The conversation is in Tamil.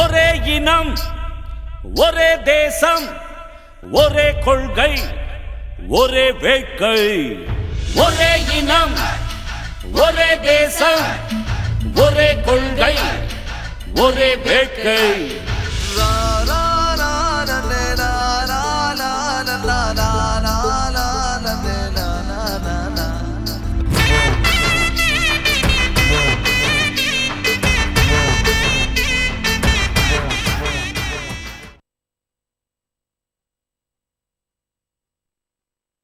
ஒரே இனம் ஒரே தேசம் ஒரே கொள்கை ஒரே வேட்கை. ஒரே இனம் ஒரே தேசம் ஒரே கொள்கை ஒரே வேட்கை.